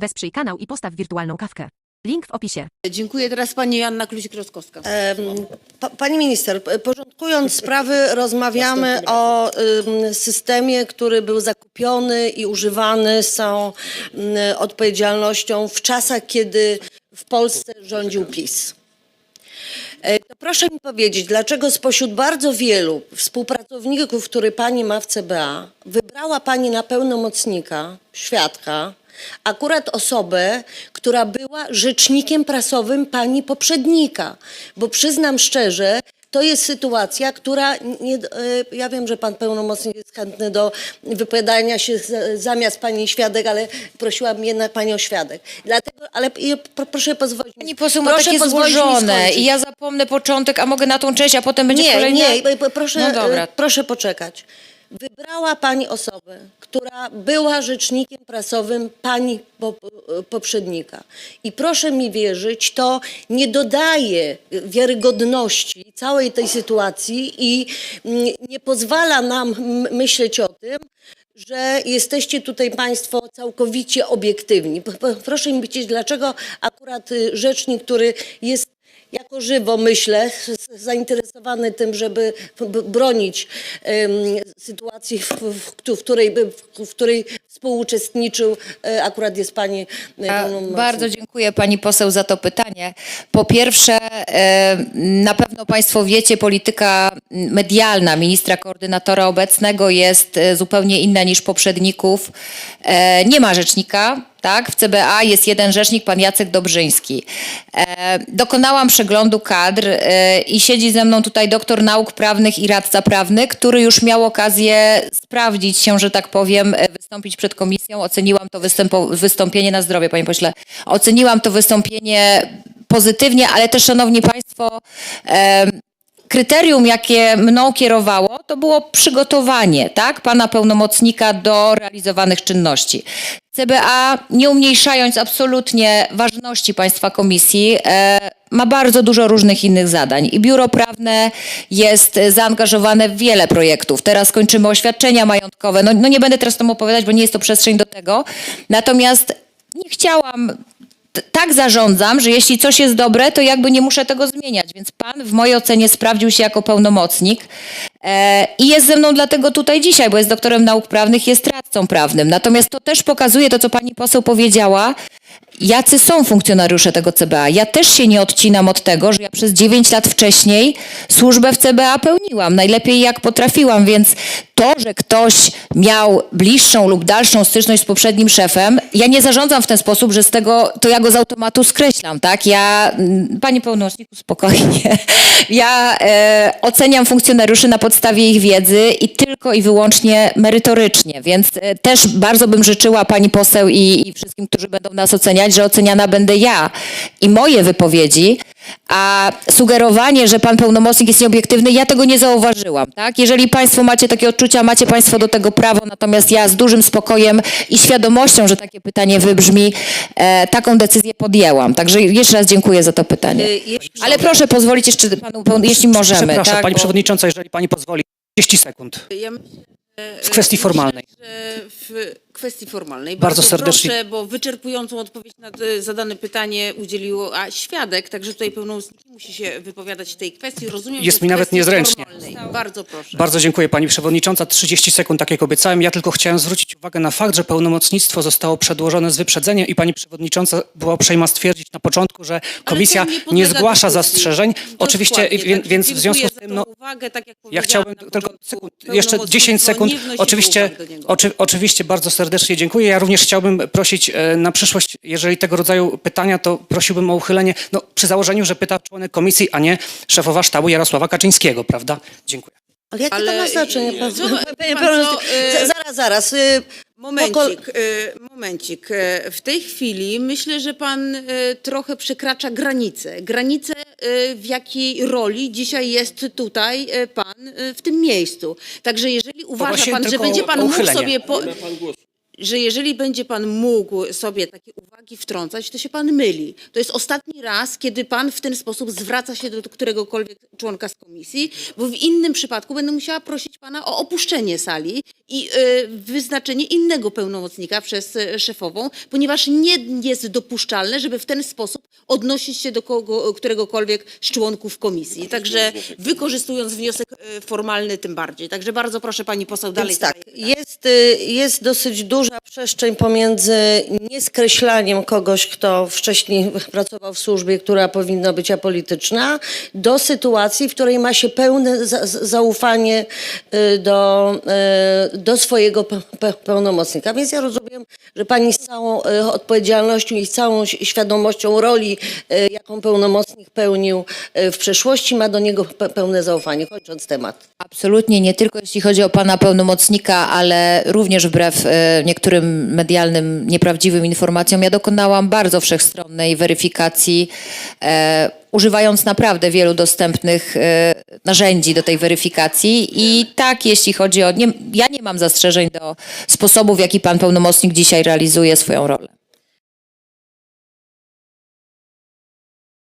Wesprzyj kanał i postaw wirtualną kawkę. Link w opisie. Dziękuję. Teraz pani Joanna Kluzik-Rostkowska. Em, pa- Pani minister, p- porządkując sprawy, rozmawiamy o ym, systemie, który był zakupiony i używany z całą ym, odpowiedzialnością w czasach, kiedy w Polsce rządził PiS. E, To proszę mi powiedzieć, dlaczego spośród bardzo wielu współpracowników, który pani ma w CBA, wybrała pani na pełnomocnika, świadka, akurat osobę, która była rzecznikiem prasowym pani poprzednika? Bo przyznam szczerze, to jest sytuacja, która nie, e, ja wiem, że pan pełnomocnik jest chętny do wypowiadania się zamiast pani świadek, ale prosiłam jednak panią świadek. Dlatego, ale proszę pozwolić. Pani poseł ma takie złożone i ja zapomnę początek, a mogę na tą część, a potem będzie Nie, kolejna... nie, proszę, No dobra. e, proszę poczekać. Wybrała pani osobę, która była rzecznikiem prasowym pani po, poprzednika. I proszę mi wierzyć, to nie dodaje wiarygodności całej tej sytuacji i mm, nie pozwala nam myśleć o tym, że jesteście tutaj Państwo całkowicie obiektywni. Proszę mi powiedzieć, dlaczego akurat y, rzecznik, który jest jako żywo myślę, zainteresowany tym, żeby bronić sytuacji, w, której, w, której współuczestniczył, e, akurat jest Pani e. Bardzo dziękuję pani poseł za to pytanie. Po pierwsze, e, na pewno państwo wiecie, polityka medialna ministra koordynatora obecnego jest zupełnie inna niż poprzedników. Nie ma rzecznika, tak? W CBA jest jeden rzecznik, pan Jacek Dobrzyński. E, Dokonałam przeglądu kadr e, i siedzi ze mną tutaj doktor nauk prawnych i radca prawny, który już miał okazję sprawdzić się, że tak powiem, e, wystąpić przed komisją. Oceniłam to wystąpienie na zdrowie, panie pośle. Oceniłam to wystąpienie pozytywnie, ale też, szanowni państwo, em, kryterium, jakie mną kierowało, to było przygotowanie, tak, pana pełnomocnika do realizowanych czynności. CBA, nie umniejszając absolutnie ważności państwa komisji, e, ma bardzo dużo różnych innych zadań i biuro prawne jest zaangażowane w wiele projektów. Teraz kończymy oświadczenia majątkowe. No, no nie będę teraz tam opowiadać, bo nie jest to przestrzeń do tego. Natomiast nie chciałam tak zarządzam, że jeśli coś jest dobre, to jakby nie muszę tego zmieniać. Więc pan w mojej ocenie sprawdził się jako pełnomocnik e, i jest ze mną dlatego tutaj dzisiaj, bo jest doktorem nauk prawnych, jest radcą prawnym. Natomiast to też pokazuje to, co pani poseł powiedziała, jacy są funkcjonariusze tego CBA. Ja też się nie odcinam od tego, że ja przez 9 lat wcześniej służbę w CBA pełniłam, najlepiej jak potrafiłam, więc to, że ktoś miał bliższą lub dalszą styczność z poprzednim szefem, ja nie zarządzam w ten sposób, że z tego, to ja go z automatu skreślam, tak? Ja, mm, panie pełnomocniku, spokojnie. Ja e, oceniam funkcjonariuszy na podstawie ich wiedzy i tylko i wyłącznie merytorycznie, więc e, też bardzo bym życzyła pani poseł i, i wszystkim, którzy będą nas oceniać, że oceniana będę ja i moje wypowiedzi, a sugerowanie, że pan pełnomocnik jest nieobiektywny, ja tego nie zauważyłam, tak? Jeżeli państwo macie takie odczucia, macie państwo do tego prawo, natomiast ja z dużym spokojem i świadomością, że takie pytanie wybrzmi, e, taką decyzję podjęłam. Także jeszcze raz dziękuję za to pytanie. Y, Ale proszę pozwolić jeszcze panu, jeśli możemy, Przepraszam, tak? pani Bo- przewodnicząca, jeżeli pani pozwoli, 30 sekund Ja myślę, że- w kwestii formalnej. w kwestii formalnej. Bardzo serdecznie- Proszę, bo wyczerpującą odpowiedź na e, zadane pytanie udzieliło a świadek, także tutaj pełnomocnik musi się wypowiadać w tej kwestii. Rozumiem, Jest mi nawet niezręcznie. formalnej. Bardzo proszę. Bardzo dziękuję pani przewodnicząca. 30 sekund, tak jak obiecałem. Ja tylko chciałem zwrócić uwagę na fakt, że pełnomocnictwo zostało przedłożone z wyprzedzeniem i pani przewodnicząca była uprzejma stwierdzić na początku, że komisja nie, podlega zgłasza dyskusji. zastrzeżeń. Oczywiście, Dokładnie, wie- także więc w związku z tym, no, uwagę, tak jak ja chciałbym tylko sekund, jeszcze 10 pełnomocnictwo sekund. nie Oczywiście, oczy, oczywiście bardzo serdecznie dziękuję. Ja również chciałbym prosić e, na przyszłość, jeżeli tego rodzaju pytania, to prosiłbym o uchylenie, no, przy założeniu, że pyta członek komisji, a nie szefowa sztabu Jarosława Kaczyńskiego, prawda? Dziękuję. Ale jakie to Ale, ma znaczenie? Pan, zobacz, panie pan y- zaraz, zaraz. y, Momencik, y, momencik. Y, W tej chwili myślę, że pan y, trochę przekracza granicę. Granicę, y, w jakiej roli dzisiaj jest tutaj y, pan y, w tym miejscu. Także jeżeli uważa pan, że będzie pan o mógł uchylenie. sobie... Po... że jeżeli będzie pan mógł sobie takie uwagi wtrącać, to się pan myli. To jest ostatni raz, kiedy pan w ten sposób zwraca się do któregokolwiek członka z komisji, bo w innym przypadku będę musiała prosić pana o opuszczenie sali i e, wyznaczenie innego pełnomocnika przez e, szefową, ponieważ nie jest dopuszczalne, żeby w ten sposób odnosić się do kogo, któregokolwiek z członków komisji. Także wykorzystując wniosek e, formalny tym bardziej. Także bardzo proszę pani poseł dalej. Więc tak, jest, y, jest dosyć duża przestrzeń pomiędzy nieskreślaniem kogoś, kto wcześniej pracował w służbie, która powinna być apolityczna, do sytuacji, w której ma się pełne za, za- zaufanie y, do, y, do swojego pe, pe, pełnomocnika. Więc ja rozumiem, że pani z całą odpowiedzialnością i z całą świadomością roli, jaką pełnomocnik pełnił w przeszłości, ma do niego pe, pełne zaufanie. Kończąc temat. Absolutnie nie tylko jeśli chodzi o pana pełnomocnika, ale również wbrew e, niektórym medialnym nieprawdziwym informacjom. Ja dokonałam bardzo wszechstronnej weryfikacji, e, używając naprawdę wielu dostępnych e, narzędzi do tej weryfikacji. I tak, jeśli chodzi o. Nie, ja nie mam zastrzeżeń do sposobu, w jaki pan pełnomocnik dzisiaj realizuje swoją rolę.